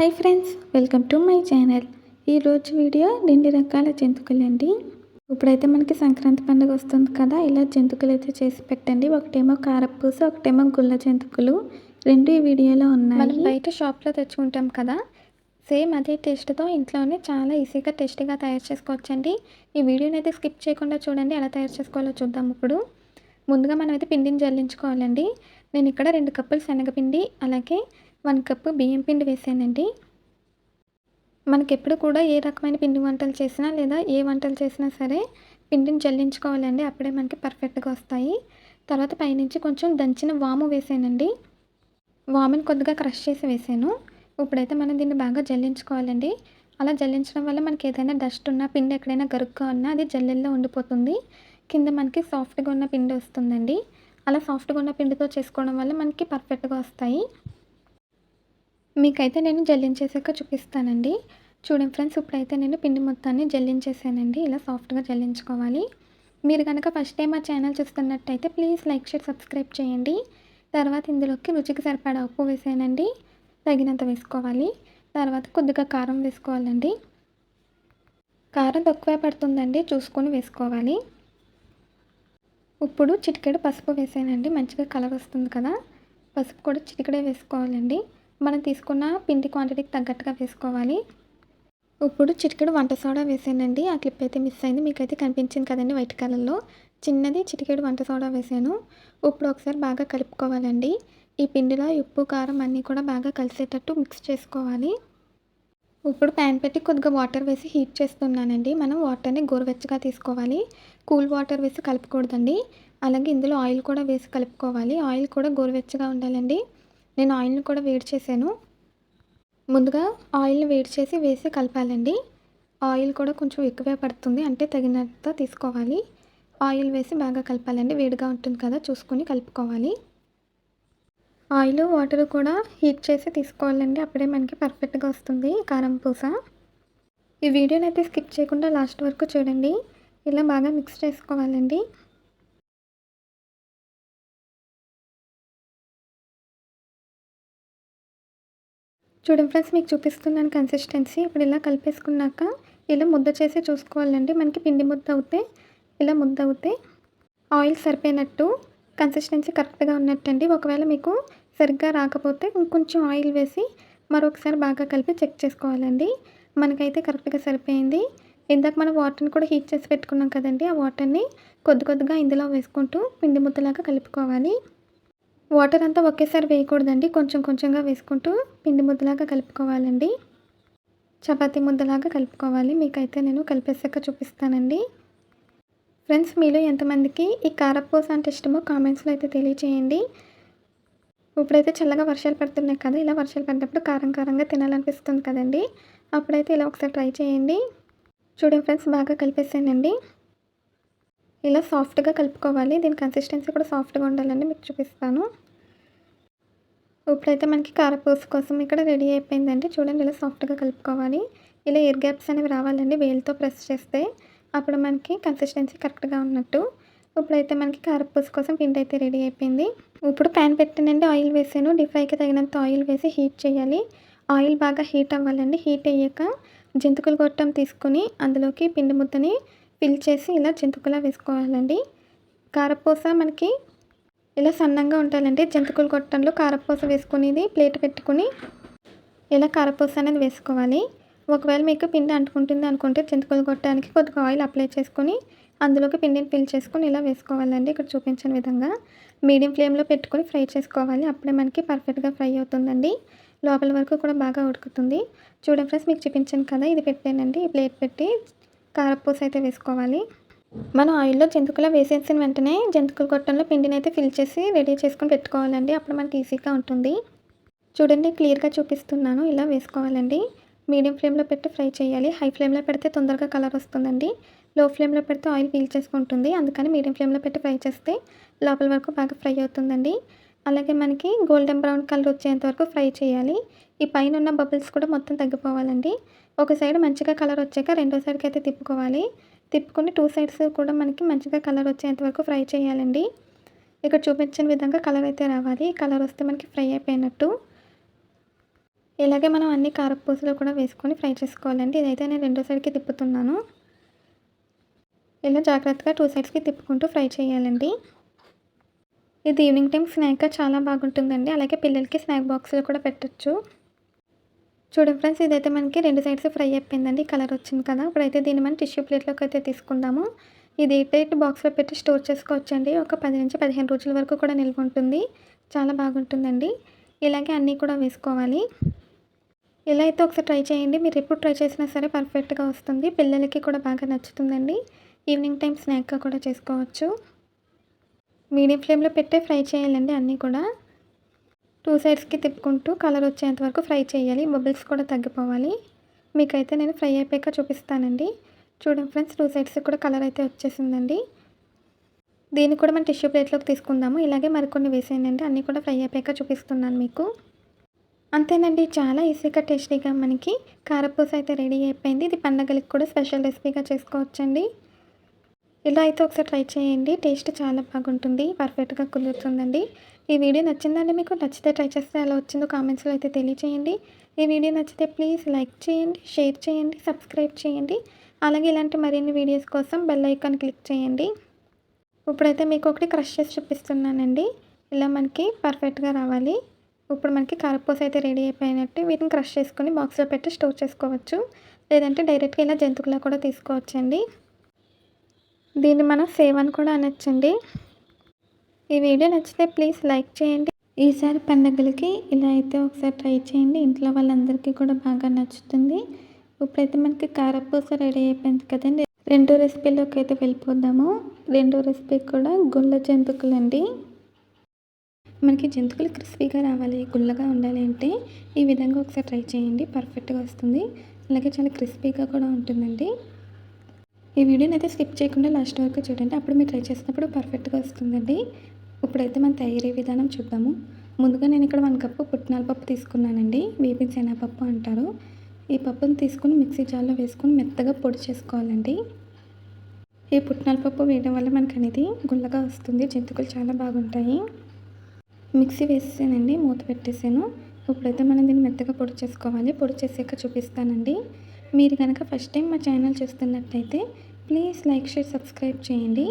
Hi friends welcome to my channel ఈరోజు video రెండు రకాల జంతుకులు అండి. ఇప్పుడైతే మనకి సంక్రాంతి పండుగ వస్తుంది కదా ఇలా జంతుకులు అయితే చేసి పెట్టండి. ఒకటేమో కారపూస ఒకటేమో గుల్ల జంతుకులు రెండు ఈ వీడియోలో ఉన్నాయి. మనం బయట షాప్లో తెచ్చుకుంటాం కదా సేమ్ అదే టేస్ట్తో ఇంట్లోనే చాలా ఈజీగా టేస్టీగా తయారు చేసుకోవచ్చండి. ఈ వీడియోని అయితే స్కిప్ చేయకుండా చూడండి ఎలా తయారు చేసుకోవాలో చూద్దాం ఇప్పుడు. ముందుగా మనం అయితే పిండిని జల్లించుకోవాలండి. నేను ఇక్కడ రెండు కప్పులు శనగపిండి అలాగే వన్ కప్పు బియ్యం పిండి వేసానండి. మనకెప్పుడు కూడా ఏ రకమైన పిండి వంటలు చేసినా లేదా ఏ వంటలు చేసినా సరే పిండిని జల్లించుకోవాలండి. అప్పుడే మనకి పర్ఫెక్ట్గా వస్తాయి. తర్వాత పైనుంచి కొంచెం దంచిన వాము వేసానండి. వాముని కొద్దిగా క్రష్ చేసి వేసాను. ఇప్పుడైతే మనం దీన్ని బాగా జల్లించుకోవాలండి. అలా జల్లించడం వల్ల మనకి ఏదైనా డస్ట్ ఉన్నా పిండి ఎక్కడైనా గరుగ్గా ఉన్నా అది జల్లెల్లో ఉండిపోతుంది. కింద మనకి సాఫ్ట్గా ఉన్న పిండి వస్తుందండి. అలా సాఫ్ట్గా ఉన్న పిండితో చేసుకోవడం వల్ల మనకి పర్ఫెక్ట్గా వస్తాయి. మీకైతే నేను జల్లించేసాక చూపిస్తానండి. చూడండి ఫ్రెండ్స్ ఇప్పుడైతే నేను పిండి మొత్తాన్ని జల్లించేసానండి. ఇలా సాఫ్ట్గా జల్లించుకోవాలి. మీరు కనుక ఫస్ట్ టైం మా ఛానల్ చూస్తున్నట్టయితే ప్లీజ్ లైక్ షేర్ సబ్స్క్రైబ్ చేయండి. తర్వాత ఇందులోకి రుచికి సరిపడా ఉప్పు వేసానండి. తగినంత వేసుకోవాలి. తర్వాత కొద్దిగా కారం వేసుకోవాలండి. కారం తక్కువే పడుతుందండి. చూసుకొని వేసుకోవాలి. ఇప్పుడు చిటికెడు పసుపు వేసానండి. మంచిగా కలర్ వస్తుంది కదా. పసుపు కూడా చిటికెడే వేసుకోవాలండి. మనం తీసుకున్న పిండి క్వాంటిటీకి తగ్గట్టుగా వేసుకోవాలి. ఇప్పుడు చిటికెడు వంట సోడా వేసానండి. ఆ క్లిప్ అయితే మిస్ అయింది. మీకైతే కనిపించింది కదండి వైట్ కలర్లో చిన్నది చిటికెడు వంట సోడా వేసాను. ఇప్పుడు ఒకసారి బాగా కలుపుకోవాలండి. ఈ పిండిలో ఉప్పు కారం అన్నీ కూడా బాగా కలిసేటట్టు మిక్స్ చేసుకోవాలి. ఇప్పుడు ప్యాన్ పెట్టి కొద్దిగా వాటర్ వేసి హీట్ చేస్తున్నానండి. మనం వాటర్ని గోరువెచ్చగా తీసుకోవాలి. కూల్ వాటర్ వేసి కలుపుకూడదండి. అలాగే ఇందులో ఆయిల్ కూడా వేసి కలుపుకోవాలి. ఆయిల్ కూడా గోరువెచ్చగా ఉండాలండి. నేను ఆయిల్ని కూడా వేడి చేశాను. ముందుగా ఆయిల్ని వేడి చేసి వేసి కలపాలండి. ఆయిల్ కూడా కొంచెం ఎక్కువే పడుతుంది అంటే తగినంత తీసుకోవాలి. ఆయిల్ వేసి బాగా కలపాలండి. వేడిగా ఉంటుంది కదా చూసుకొని కలుపుకోవాలి. ఆయిల్ వాటర్ కూడా హీట్ చేసి తీసుకోవాలండి. అప్పుడే మనకి పర్ఫెక్ట్గా వస్తుంది కారం పూస. ఈ వీడియోని అయితే స్కిప్ చేయకుండా లాస్ట్ వరకు చూడండి. ఇలా బాగా మిక్స్ చేసుకోవాలండి. చూడండి ఫ్రెండ్స్ మీకు చూపిస్తున్నాను కన్సిస్టెన్సీ ఇప్పుడు ఇలా కలిపేసుకున్నాక ఇలా ముద్ద చేసి చూసుకోవాలండి. మనకి పిండి ముద్ద అవుతే ఇలా ముద్ద అవుతే ఆయిల్ సరిపోయినట్టు కన్సిస్టెన్సీ కరెక్ట్గా ఉన్నట్టండి. ఒకవేళ మీకు సరిగ్గా రాకపోతే ఇంకొంచెం ఆయిల్ వేసి మరొకసారి బాగా కలిపి చెక్ చేసుకోవాలండి. మనకైతే కరెక్ట్గా సరిపోయింది. ఇందాక మనం వాటర్ని కూడా హీట్ చేసి పెట్టుకున్నాం కదండి. ఆ వాటర్ని కొద్ది కొద్దిగా ఇందులో వేసుకుంటూ పిండి ముద్దలాగా కలుపుకోవాలి. వాటర్ అంతా ఒకేసారి వేయకూడదండి. కొంచెం కొంచెంగా వేసుకుంటూ పిండి ముద్దలాగా కలుపుకోవాలండి. చపాతీ ముద్దలాగా కలుపుకోవాలి. మీకైతే నేను కలిపేసాక చూపిస్తానండి. ఫ్రెండ్స్ మీలో ఎంతమందికి ఈ కారపూస అంటే ఇష్టమో కామెంట్స్లో అయితే తెలియచేయండి. ఇప్పుడైతే చల్లగా వర్షాలు పడుతున్నాయి కదా ఇలా వర్షాలు పడినప్పుడు కారం కారంగా తినాలనిపిస్తుంది కదండి. అప్పుడైతే ఇలా ఒకసారి ట్రై చేయండి. చూడండి ఫ్రెండ్స్ బాగా కలిపేసానండి. ఇలా సాఫ్ట్గా కలుపుకోవాలి. దీని కన్సిస్టెన్సీ కూడా సాఫ్ట్గా ఉండాలండి మీకు చూపిస్తాను. ఇప్పుడైతే మనకి కారపూస కోసం ఇక్కడ రెడీ అయిపోయిందండి. చూడండి ఇలా సాఫ్ట్గా కలుపుకోవాలి. ఇలా ఎయిర్ గ్యాప్స్ అనేవి రావాలండి వేలుతో ప్రెస్ చేస్తే. అప్పుడు మనకి కన్సిస్టెన్సీ కరెక్ట్గా ఉన్నట్టు. ఇప్పుడైతే మనకి కారపూస కోసం పిండి అయితే రెడీ అయిపోయింది. ఇప్పుడు ప్యాన్ పెట్టానండి ఆయిల్ వేసాను. డీప్ ఫ్రైకి తగినంత ఆయిల్ వేసి హీట్ చేయాలి. ఆయిల్ బాగా హీట్ అవ్వాలండి. హీట్ అయ్యాక జంతికలు గొట్టం తీసుకొని అందులోకి పిండి ముద్దని పిల్ చేసి ఇలా జంతుకులా వేసుకోవాలండి. కారపూస మనకి ఇలా సన్నంగా ఉండాలండి. జంతుకుల గొట్టంలో కారపూస వేసుకునేది ప్లేట్ పెట్టుకుని ఇలా కారపూస అనేది వేసుకోవాలి. ఒకవేళ మీకు పిండి అంటుకుంటుంది అనుకుంటే జంతుకుల కొట్టడానికి కొద్దిగా ఆయిల్ అప్లై చేసుకొని అందులోకి పిండిని పిల్ చేసుకొని ఇలా వేసుకోవాలండి. ఇక్కడ చూపించిన విధంగా మీడియం ఫ్లేమ్లో పెట్టుకొని ఫ్రై చేసుకోవాలి. అప్పుడే మనకి పర్ఫెక్ట్గా ఫ్రై అవుతుందండి. లోపల వరకు కూడా బాగా ఉడుకుతుంది. చూడండి ఫ్రెండ్స్ మీకు చూపించాను కదా ఇది పెట్టానండి. ఈ ప్లేట్ పెట్టి కారపూస అయితే వేసుకోవాలి. మనం ఆయిల్లో జంతుకుల వేసేసిన వెంటనే జంతుకుల గొట్టంలో పిండిని అయితే ఫిల్ చేసి రెడీ చేసుకొని పెట్టుకోవాలండి. అప్పుడు మనకి ఈజీగా ఉంటుంది. చూడండి క్లియర్గా చూపిస్తున్నాను. ఇలా వేసుకోవాలండి. మీడియం ఫ్లేమ్లో పెట్టి ఫ్రై చేయాలి. హై ఫ్లేమ్లో పెడితే తొందరగా కలర్ వస్తుందండి. లో ఫ్లేమ్లో పెడితే ఆయిల్ పీల్ చేసుకుంటుంది. అందుకని మీడియం ఫ్లేమ్లో పెట్టి ఫ్రై చేస్తే లోపల వరకు బాగా ఫ్రై అవుతుందండి. అలాగే మనకి గోల్డెన్ బ్రౌన్ కలర్ వచ్చేంత వరకు ఫ్రై చేయాలి. ఈ పైన ఉన్న బబుల్స్ కూడా మొత్తం తగ్గిపోవాలండి. ఒక సైడ్ మంచిగా కలర్ వచ్చాక రెండో సైడ్కి అయితే తిప్పుకోవాలి. తిప్పుకుని టూ సైడ్స్ కూడా మనకి మంచిగా కలర్ వచ్చేంత వరకు ఫ్రై చేయాలండి. ఇక్కడ చూపించిన విధంగా కలర్ అయితే రావాలి. కలర్ వస్తే మనకి ఫ్రై అయిపోయినట్టు. ఇలాగే మనం అన్ని కారపూసలు కూడా వేసుకొని ఫ్రై చేసుకోవాలండి. ఇదైతే నేను రెండో సైడ్కి తిప్పుతున్నాను. ఇలా జాగ్రత్తగా టూ సైడ్స్కి తిప్పుకుంటూ ఫ్రై చేయాలండి. ఇది ఈవినింగ్ టైం స్నాక్గా చాలా బాగుంటుందండి. అలాగే పిల్లలకి స్నాక్ బాక్స్లో కూడా పెట్టచ్చు. చూడండి ఫ్రెండ్స్ ఇదైతే మనకి రెండు సైడ్స్ ఫ్రై అయిపోయిందండి. కలర్ వచ్చింది కదా. ఇప్పుడైతే దీన్ని మనం టిష్యూ ప్లేట్లోకి అయితే తీసుకుందాము. ఇది ఎయిట్ బాక్స్లో పెట్టి స్టోర్ చేసుకోవచ్చండి. ఒక పది నుంచి పదిహేను రోజుల వరకు కూడా నిల్వ ఉంటుంది. చాలా బాగుంటుందండి. ఇలాగే అన్నీ కూడా వేసుకోవాలి. ఇలా అయితే ఒకసారి ట్రై చేయండి. మీరు ఎప్పుడు ట్రై చేసినా సరే పర్ఫెక్ట్గా వస్తుంది. పిల్లలకి కూడా బాగా నచ్చుతుందండి. ఈవినింగ్ టైం స్నాక్గా కూడా చేసుకోవచ్చు. మీడియం ఫ్లేమ్లో పెట్టే ఫ్రై చేయాలండి అన్నీ కూడా. టూ సైడ్స్కి తిప్పుకుంటూ కలర్ వచ్చేంత వరకు ఫ్రై చేయాలి. బబుల్స్ కూడా తగ్గిపోవాలి. మీకైతే నేను ఫ్రై అయిపోయాక చూపిస్తానండి. చూడండి ఫ్రెండ్స్ టూ సైడ్స్ కూడా కలర్ అయితే వచ్చేసిందండి. దీన్ని కూడా మనం టిష్యూ ప్లేట్లోకి తీసుకుందాము. ఇలాగే మరికొన్ని వేసేయండి. అన్నీ కూడా ఫ్రై అయిపోయాక చూపిస్తున్నాను మీకు. అంతేనండి చాలా ఈజీగా టేస్టీగా మనకి కారపూస అయితే రెడీ అయిపోయింది. ఇది పండగలకి కూడా స్పెషల్ రెసిపీగా చేసుకోవచ్చండి. ఇలా అయితే ఒకసారి ట్రై చేయండి. టేస్ట్ చాలా బాగుంటుంది. పర్ఫెక్ట్గా కుదురుతుందండి. ఈ వీడియో నచ్చిందండి మీకు నచ్చితే ట్రై చేస్తే ఎలా వచ్చిందో కామెంట్స్లో అయితే తెలియచేయండి. ఈ వీడియో నచ్చితే ప్లీజ్ లైక్ చేయండి షేర్ చేయండి సబ్స్క్రైబ్ చేయండి. అలాగే ఇలాంటి మరిన్ని వీడియోస్ కోసం బెల్ ఐకాన్ క్లిక్ చేయండి. ఇప్పుడైతే మీకు ఒకటి క్రష్ చేసి చూపిస్తున్నానండి. ఇలా మనకి పర్ఫెక్ట్గా రావాలి. ఇప్పుడు మనకి కారపూస అయితే రెడీ అయిపోయినట్టు వీటిని క్రష్ చేసుకొని బాక్స్లో పెట్టి స్టోర్ చేసుకోవచ్చు. లేదంటే డైరెక్ట్గా ఇలా జంతువులా కూడా తీసుకోవచ్చండి. దీన్ని మనం సేవ్ అని కూడా అనొచ్చండి. ఈ వీడియో నచ్చితే ప్లీజ్ లైక్ చేయండి. ఈసారి పండగలకి ఇలా అయితే ఒకసారి ట్రై చేయండి. ఇంట్లో వాళ్ళందరికీ కూడా బాగా నచ్చుతుంది. ఇప్పుడైతే మనకి కారపూస రెడీ అయిపోయింది కదండి. రెండో రెసిపీలోకి అయితే వెళ్ళిపోదాము. రెండో రెసిపీ కూడా గుల్ల జంతుకులు అండి మనకి జంతుకులు క్రిస్పీగా రావాలి గుల్లగా ఉండాలి అంటే ఈ విధంగా ఒకసారి ట్రై చేయండి. పర్ఫెక్ట్గా వస్తుంది. అలాగే చాలా క్రిస్పీగా కూడా ఉంటుందండి. ఈ వీడియోని అయితే స్కిప్ చేయకుండా లాస్ట్ వరకు చూడండి. అప్పుడు మీరు ట్రై చేసినప్పుడు పర్ఫెక్ట్గా వస్తుందండి. ఇప్పుడైతే మనం తయారీ విధానం చూద్దాము. ముందుగా నేను ఇక్కడ వన్ కప్పు పుట్నాల పప్పు తీసుకున్నానండి. వేపిన శనగపప్పు అంటారు. ఈ పప్పును తీసుకుని మిక్సీ జార్లో వేసుకుని మెత్తగా పొడి చేసుకోవాలండి. ఈ పుట్నాల పప్పు వేయడం వల్ల మనకు అనేది గుల్లగా వస్తుంది. జంతువులు చాలా బాగుంటాయి. మిక్సీ వేసేసానండి. మూత పెట్టేసాను. ఇప్పుడైతే మనం దీన్ని మెత్తగా పొడి చేసుకోవాలి. పొడి చేసాక చూపిస్తానండి. మీరు కనుక ఫస్ట్ టైం మా ఛానల్ చూస్తున్నట్లయితే ప్లీజ్ లైక్ షేర్ సబ్స్క్రైబ్ చేయండి.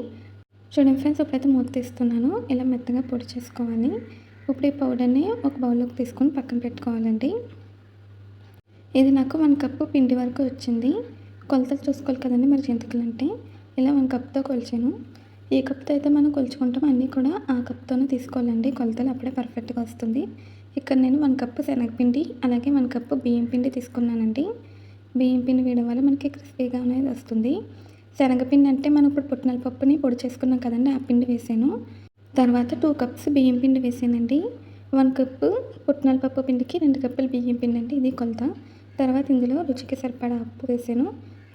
చూడండి ఫ్రెండ్స్ ఇప్పుడైతే మూత తీస్తున్నాను. ఇలా మెత్తగా పొడి చేసుకోవాలి. ఇప్పుడు ఈ పౌడర్ని ఒక బౌల్లోకి తీసుకొని పక్కన పెట్టుకోవాలండి. ఇది నాకు వన్ కప్పు పిండి వరకు వచ్చింది. కొలతలు చూసుకోవాలి కదండి మరి జంతికలు అంటే. ఇలా వన్ కప్తో కొలిచాను. ఏ కప్తో అయితే మనం కొలుచుకుంటాం. అన్నీ కూడా ఆ కప్తోనే తీసుకోవాలండి. కొలతలు అప్పుడే పర్ఫెక్ట్గా వస్తుంది. ఇక్కడ నేను వన్ కప్పు శనగపిండి అలాగే వన్ కప్పు బియ్యం పిండి తీసుకున్నానండి. బియ్యం పిండి వేయడం వల్ల మనకి క్రిస్పీగా అనేది వస్తుంది. శనగపిండి అంటే మనం ఇప్పుడు పుట్టినల పప్పుని పొడి చేసుకున్నాం కదండి ఆ పిండి వేసాను. తర్వాత టూ కప్స్ బియ్యం పిండి వేసానండి. వన్ కప్పు పుట్నాల పప్పు పిండికి రెండు కప్పులు బియ్యం పిండి అండి ఇది కొలత. తర్వాత ఇందులో రుచికి సరిపడా ఉప్పు వేసాను.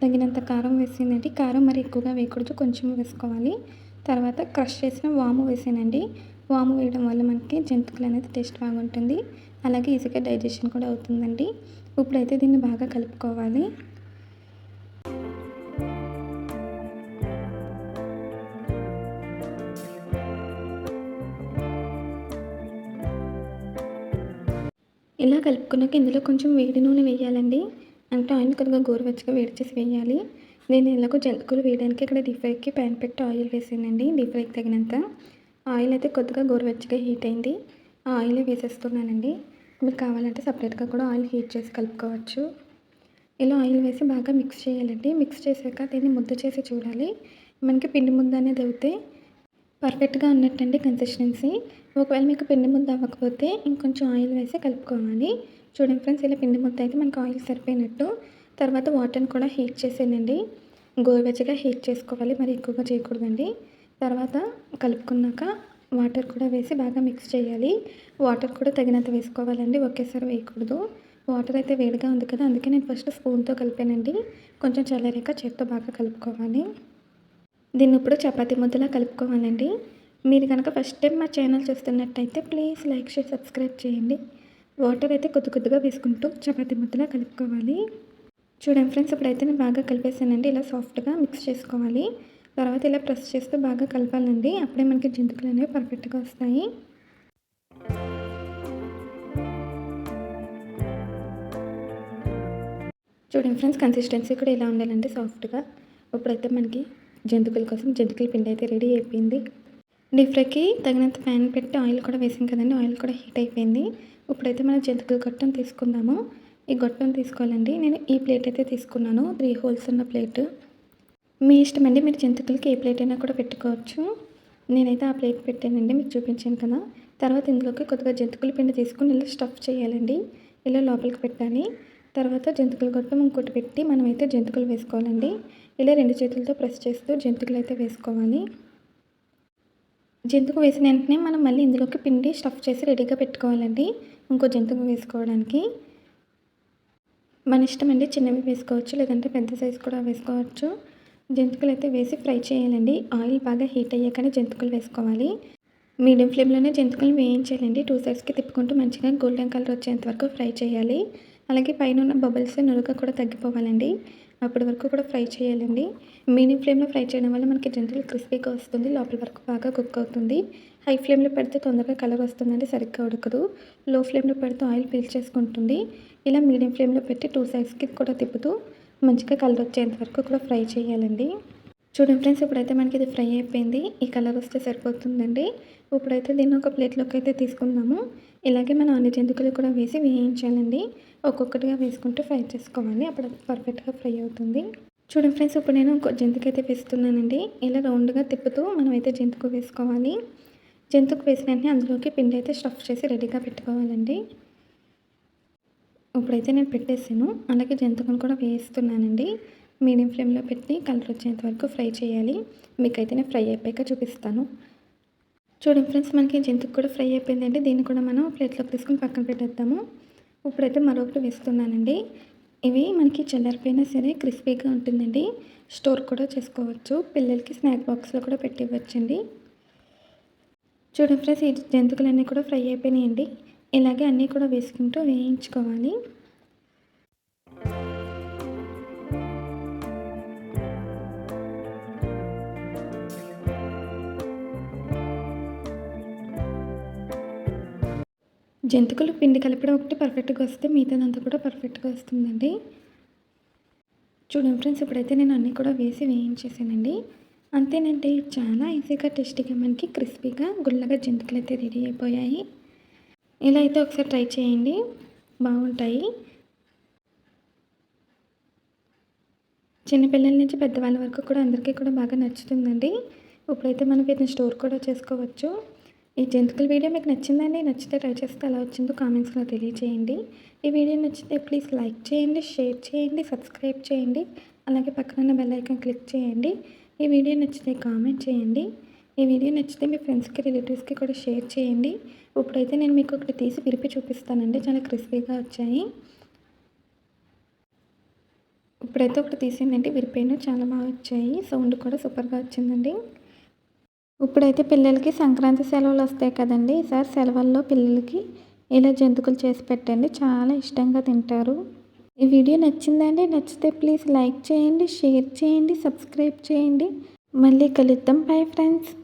తగినంత కారం వేసానండి. కారం మరి ఎక్కువగా వేయకూడదు కొంచెం వేసుకోవాలి. తర్వాత క్రష్ చేసిన వాము వేసానండి. వాము వేయడం వల్ల మనకి జంతువులు అనేది టేస్ట్ బాగుంటుంది. అలాగే ఈజీగా డైజెషన్ కూడా అవుతుందండి. ఇప్పుడైతే దీన్ని బాగా కలుపుకోవాలి. ఇలా కలుపుకున్నాక ఇందులో కొంచెం వేడి నూనె వేయాలండి. అంటే ఆయిల్ కొద్దిగా గోరువెచ్చగా వేడి చేసి వేయాలి. నేను ఎలాగో జలుకులు వేయడానికి ఇక్కడ డీప్ ఫ్రైకి ప్యాన్ పెట్టి ఆయిల్ వేసానండి. డీప్ ఫ్రైకి తగినంత. ఆయిల్ అయితే కొద్దిగా గోరువెచ్చగా హీట్ అయింది. ఆ ఆయిల్ వేసేస్తున్నానండి. మీకు కావాలంటే సపరేట్గా కూడా ఆయిల్ హీట్ చేసి కలుపుకోవచ్చు. ఇలా ఆయిల్ వేసి బాగా మిక్స్ చేయాలండి. మిక్స్ చేశాక దీన్ని ముద్ద చేసి చూడాలి. మనకి పిండి ముద్ద అనేది అవుతే పర్ఫెక్ట్గా ఉన్నట్టండి కన్సిస్టెన్సీ. ఒకవేళ మీకు పిండి ముద్ద అవ్వకపోతే ఇంకొంచెం ఆయిల్ వేసి కలుపుకోవాలి. చూడండి ఫ్రెండ్స్ ఇలా పిండి ముద్ద అయితే మనకు ఆయిల్ సరిపోయినట్టు. తర్వాత వాటర్ని కూడా హీట్ చేసానండి. గోరువెచ్చగా హీట్ చేసుకోవాలి. మరి ఎక్కువగా చేయకూడదండి. తర్వాత కలుపుకున్నాక వాటర్ కూడా వేసి బాగా మిక్స్ చేయాలి. వాటర్ కూడా తగినంత వేసుకోవాలండి. ఒకేసారి వేయకూడదు. వాటర్ అయితే వేడిగా ఉంది కదా అందుకే నేను ఫస్ట్ స్పూన్తో కలిపానండి. కొంచెం చల్లరాక చేత్తో బాగా కలుపుకోవాలి. దీన్ని ఇప్పుడు చపాతీ ముద్దలా కలుపుకోవాలండి. మీరు కనుక ఫస్ట్ టైం మా ఛానల్ చూస్తున్నట్టయితే ప్లీజ్ లైక్ షేర్ సబ్స్క్రైబ్ చేయండి. వాటర్ అయితే కొద్ది కొద్దిగా వేసుకుంటూ చపాతీ ముద్దలా కలుపుకోవాలి. చూడండి ఫ్రెండ్స్ ఇప్పుడైతే నేను బాగా కలిపేసానండి. ఇలా సాఫ్ట్గా మిక్స్ చేసుకోవాలి. తర్వాత ఇలా ప్రెస్ చేస్తూ బాగా కలపాలండి. అప్పుడే మనకి జంతుకులు అనేవి పర్ఫెక్ట్గా వస్తాయి. చూడండి ఫ్రెండ్స్ కన్సిస్టెన్సీ కూడా ఇలా ఉండాలండి సాఫ్ట్గా ఇప్పుడైతే మనకి జంతుకుల కోసం జంతికల పిండి అయితే రెడీ అయిపోయింది. డీప్ ఫ్రైకి తగినంత ప్యాన్ పెట్టి ఆయిల్ కూడా వేసాం కదండి ఆయిల్ కూడా హీట్ అయిపోయింది. ఇప్పుడైతే మనం జంతుకుల గొట్టం తీసుకుందాము. ఈ గొట్టం తీసుకోవాలండి. నేను ఈ ప్లేట్ అయితే తీసుకున్నాను. త్రీ హోల్స్ ఉన్న ప్లేట్ మీ ఇష్టం అండి మీరు జంతికలకి ఏ ప్లేట్ అయినా కూడా పెట్టుకోవచ్చు. నేనైతే ఆ ప్లేట్ పెట్టానండి మీకు చూపించాను కదా. తర్వాత ఇందులోకి కొద్దిగా జంతికల పిండి తీసుకుని ఇలా స్టఫ్ చేయాలండి. ఇలా లోపలికి పెట్టాలి. తర్వాత జంతికల గొట్టం ఇంకోటి పెట్టి మనమైతే జంతికలు వేసుకోవాలండి. ఇలా రెండు చేతులతో ప్రెస్ చేస్తూ జంతికలు అయితే వేసుకోవాలి. జంతుకు వేసిన వెంటనే మనం మళ్ళీ ఇందులోకి పిండి స్టఫ్ చేసి రెడీగా పెట్టుకోవాలండి. ఇంకో జంతుకు వేసుకోవడానికి. మన ఇష్టం అండి చిన్నవి వేసుకోవచ్చు లేదంటే పెద్ద సైజు కూడా వేసుకోవచ్చు. జంతికలు అయితే వేసి ఫ్రై చేయాలండి. ఆయిల్ బాగా హీట్ అయ్యాకనే జంతికలు వేసుకోవాలి. మీడియం ఫ్లేమ్లోనే జంతికలు వేయించాలండి. టూ సైడ్స్కి తిప్పుకుంటూ మంచిగా గోల్డెన్ కలర్ వచ్చేంత వరకు ఫ్రై చేయాలి. అలాగే పైన ఉన్న బబుల్స్ నురగ కూడా తగ్గిపోవాలండి. అప్పటి వరకు కూడా ఫ్రై చేయాలండి. మీడియం ఫ్లేమ్లో ఫ్రై చేయడం వల్ల మనకి జంతువులు క్రిస్పీగా వస్తుంది. లోపల వరకు బాగా కుక్ అవుతుంది. హై ఫ్లేమ్లో పెడితే తొందరగా కలర్ వస్తుందండి. సరిగ్గా ఉడకదు. లో ఫ్లేమ్లో పెడితే ఆయిల్ పీల్చేసుకుంటుంది ఇలా మీడియం ఫ్లేమ్లో పెట్టి టూ సైడ్స్కి కూడా తిప్పుతూ మంచిగా కలర్ వచ్చేంత వరకు కూడా ఫ్రై చేయాలండి. చూడండి ఫ్రెండ్స్ ఇప్పుడైతే మనకి ఇది ఫ్రై అయిపోయింది. ఈ కలర్ వస్తే సరిపోతుందండి. ఇప్పుడైతే దీన్ని ఒక ప్లేట్లోకి అయితే తీసుకుందాము. ఇలాగే మనం అన్ని జంతువులు కూడా వేసి వేయించాలండి. ఒక్కొక్కటిగా వేసుకుంటూ ఫ్రై చేసుకోవాలి. అప్పుడు పర్ఫెక్ట్గా ఫ్రై అవుతుంది. చూడండి ఫ్రెండ్స్ ఇప్పుడు నేను ఒక జంతుకు అయితే వేస్తున్నానండి. ఇలా రౌండ్గా తిప్పుతూ మనం అయితే జంతుకు వేసుకోవాలి. జంతుకు వేసిన అందులోకి పిండి అయితే స్టఫ్ చేసి రెడీగా పెట్టుకోవాలండి. ఇప్పుడైతే నేను పెట్టేసాను. అలాగే జంతుకులు కూడా వేస్తున్నానండి. మీడియం ఫ్లేమ్లో పెట్టి కలర్ వచ్చేంత వరకు ఫ్రై చేయాలి. మీకైతే నేను ఫ్రై అయిపోయాక చూపిస్తాను. చూడండి ఫ్రెండ్స్ మనకి జంతుకు కూడా ఫ్రై అయిపోయిందండి. దీన్ని కూడా మనం ప్లేట్లోకి తీసుకొని పక్కన పెట్టేద్దాము. ఇప్పుడైతే మరొకటి వేస్తున్నానండి. ఇవి మనకి చల్లారిపోయినా సరే క్రిస్పీగా ఉంటుందండి. స్టోర్ కూడా చేసుకోవచ్చు. పిల్లలకి స్నాక్ బాక్స్లో కూడా పెట్టి ఇవ్వచ్చండి చూడండి ఫ్రెండ్స్ ఈ జంతుకులన్నీ కూడా ఫ్రై అయిపోయినాయండి. ఇలాగే అన్నీ కూడా వేసుకుంటూ వేయించుకోవాలి. జంతికలు పిండి కలిపడం ఒకటి పర్ఫెక్ట్గా వస్తే మిగతాదంతా కూడా పర్ఫెక్ట్గా వస్తుందండి. చూడండి ఫ్రెండ్స్ ఇప్పుడైతే నేను అన్నీ కూడా వేసి వేయించేసానండి. అంతేనండి చాలా ఈజీగా టేస్టీగా మనకి క్రిస్పీగా గుల్లగా జంతికలు అయితే రెడీ అయిపోయాయి. ఇలా అయితే ఒకసారి ట్రై చేయండి. బాగుంటాయి. చిన్నపిల్లల నుంచి పెద్దవాళ్ళ వరకు కూడా అందరికీ కూడా బాగా నచ్చుతుందండి. ఇప్పుడైతే మనం వీటిని స్టోర్ కూడా చేసుకోవచ్చు. ఈ జంతుకుల వీడియో మీకు నచ్చిందండి నచ్చితే ట్రై చేస్తే ఎలా వచ్చిందో కామెంట్స్లో తెలియచేయండి. ఈ వీడియో నచ్చితే ప్లీజ్ లైక్ చేయండి షేర్ చేయండి సబ్స్క్రైబ్ చేయండి అలాగే పక్కన బెల్ ఐకాన్ క్లిక్ చేయండి. ఈ వీడియో నచ్చితే కామెంట్ చేయండి. ఈ వీడియో నచ్చితే మీ ఫ్రెండ్స్కి రిలేటివ్స్కి కూడా షేర్ చేయండి. ఇప్పుడైతే నేను మీకు ఒకటి తీసి విరిపి చూపిస్తానండి. చాలా క్రిస్పీగా వచ్చాయి. ఇప్పుడైతే ఒకటి తీసిందండి. విరిపోయిన చాలా బాగా వచ్చాయి. సౌండ్ కూడా సూపర్గా వచ్చిందండి. ఇప్పుడైతే పిల్లలకి సంక్రాంతి సెలవులు వస్తాయి కదండి. ఈసారి సెలవుల్లో పిల్లలకి ఇలా జంతుకులు చేసి పెట్టండి. చాలా ఇష్టంగా తింటారు. ఈ వీడియో నచ్చిందండి. నచ్చితే ప్లీజ్ లైక్ చేయండి షేర్ చేయండి సబ్స్క్రైబ్ చేయండి. మళ్ళీ కలుద్దాం. Bye friends.